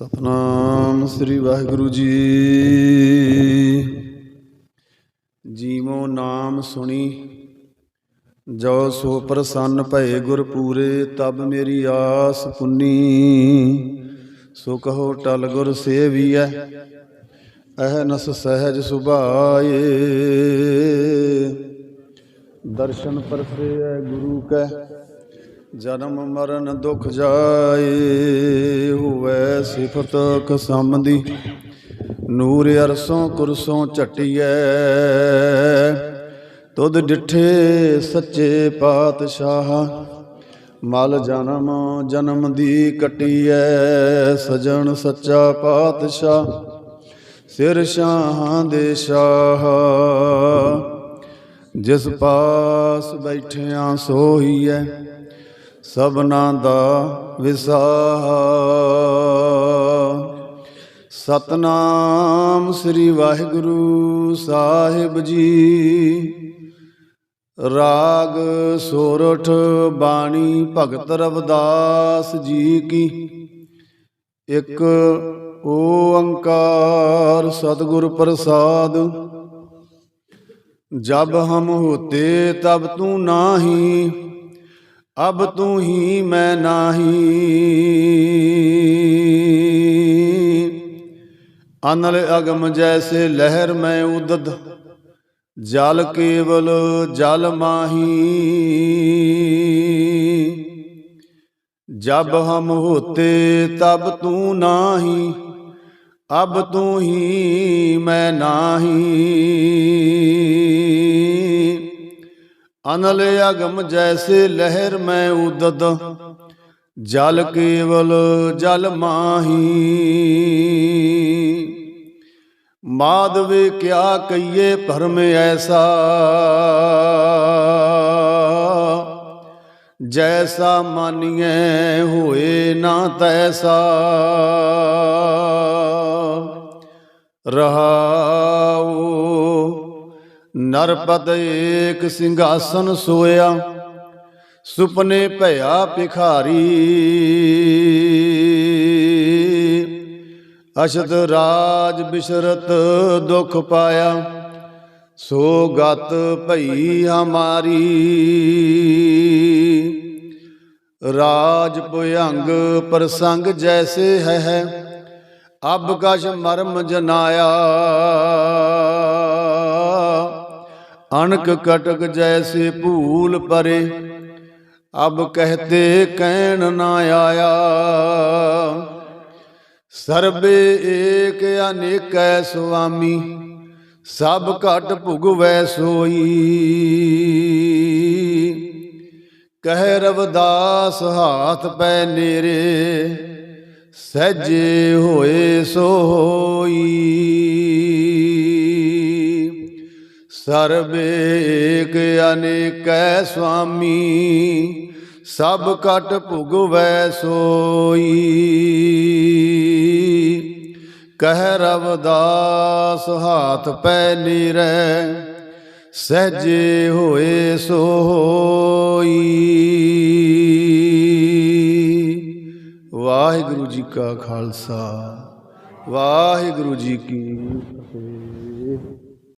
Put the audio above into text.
ਸਤਨਾਮ ਸ੍ਰੀ ਵਾਹਿਗੁਰੂ ਜੀ। ਜੀਵੋ ਨਾਮ ਸੁਣੀ, ਜੋ ਸੋ ਪ੍ਰਸੰਨ ਭਏ ਗੁਰ ਪੂਰੇ, ਤਬ ਮੇਰੀ ਆਸ ਪੁੰਨੀ। ਸੋ ਕਹੋ ਟਲ ਗੁਰ ਸੇਵੀਐ ਅਹਨਸ ਸਹਿਜ ਸੁਭਾਏ। ਦਰਸ਼ਨ ਪਰਸੇਐ ਗੁਰੂ ਕੈ, ਜਨਮ ਮਰਨ ਦੁਖ ਜਾਏ। ਸਿਫਤ ਕਸਮ ਦੀ ਨੂਰ ਅਰਸੋਂ ਕੁਰਸੋਂ ਝਟਿਐ। ਤੁਧ ਡਿਠੇ ਸੱਚੇ ਪਾਤਸ਼ਾਹ, ਮਲ ਜਨਮ ਜਨਮ ਦੀ ਕਟਿਐ। ਸਜਣ ਸੱਚਾ ਪਾਤਸ਼ਾਹ, ਸਿਰ ਸ਼ਾਹਾਂ ਦੇ ਸ਼ਾਹ। ਜਿਸ ਪਾਸ ਬੈਠਿਆਂ ਸੋਹੀਐ, ਸਭਨਾ ਦਾ ਵਿਸ਼ਾਹ ਸਤਨਾਮ ਸ੍ਰੀ ਵਾਹਿਗੁਰੂ ਸਾਹਿਬ ਜੀ। ਰਾਗ ਸੋਰਠ ਬਾਣੀ ਭਗਤ ਰਵਦਾਸ ਜੀ ਕੀ। ਇੱਕ ਓੰਕਾਰ ਸਤਿਗੁਰ ਪ੍ਰਸਾਦ। ਜਬ ਹਮ ਹੋਤੇ ਤਬ ਤੂੰ ਨਾਹੀ। ਅਬ ਤੂੰ ਹੀ ਮੈਂ ਨਾਹੀ ਅਨਲ ਅਗਮ ਜੈਸੇ ਲਹਿਰ ਮੈਂ ਉਦਦ ਜਲ ਕੇਵਲ ਜਲ ਮਾਹੀ ਜਬ ਹਮ ਹੋਤੇ ਤਬ ਤੂੰ ਨਾਹੀ ਅਬ ਤੂੰ ਹੀ ਮੈਂ ਨਾਹੀ अनल अगम जैसे लहर में उदत जल केवल जल माही माधवे क्या कहिए भ्रम ऐसा जैसा मानिए हुए ना तैसा रहा ਨਰਪਦ ਏਕ ਸਿੰਘਾਸਨ ਸੋਇਆ, ਸੁਪਨੇ ਭਇਆ ਭਿਖਾਰੀ। ਅਸ਼ਦ ਰਾਜ ਬਿਸ਼ਰਤ ਦੁਖ ਪਾਇਆ, ਸੋ ਗਤ ਭਈ ਹਮਾਰੀ। ਰਾਜ ਭੁਯੰਗ ਪ੍ਰਸੰਗ ਜੈਸੇ ਹੈ ਅਬ ਕਸ਼ ਮਰਮ ਜਨਾਇਆ। ਅਣਕ ਕਟਕ ਜੈਸੇ ਭੂਲ ਪਰੇ, ਅਬ ਕਹਤੇ ਕਹਿਣ ਨਾ ਆਇਆ। ਸਰਬੇ ਏਕ ਅਨੇਕੈ ਸੁਆਮੀ, ਸਭ ਘਟ ਭੁਗਵੈ ਸੋਈ। ਕਹਿ ਰਵਦਾਸ ਹਾਥ ਪੈ ਨੇਰੇ, ਸਹਿਜੇ ਹੋਏ ਸੋਈ। ਹੋਈ ਸਰਬੇ ਏਕ ਅਨੇਕੈ ਸੁਆਮੀ ਸਭ ਕਟ ਭੁਗਵੈ ਸੋਈ। ਕਹਿ ਰਵਦਾਸ, ਹਾਥ ਪੈ ਨੀਰੈ, ਸਹਿਜੇ ਹੋਏ ਸੋ ਹੋਈ ਵਾਹਿਗੁਰੂ ਜੀ ਕਾ ਖਾਲਸਾ, ਵਾਹਿਗੁਰੂ ਜੀ ਕੀ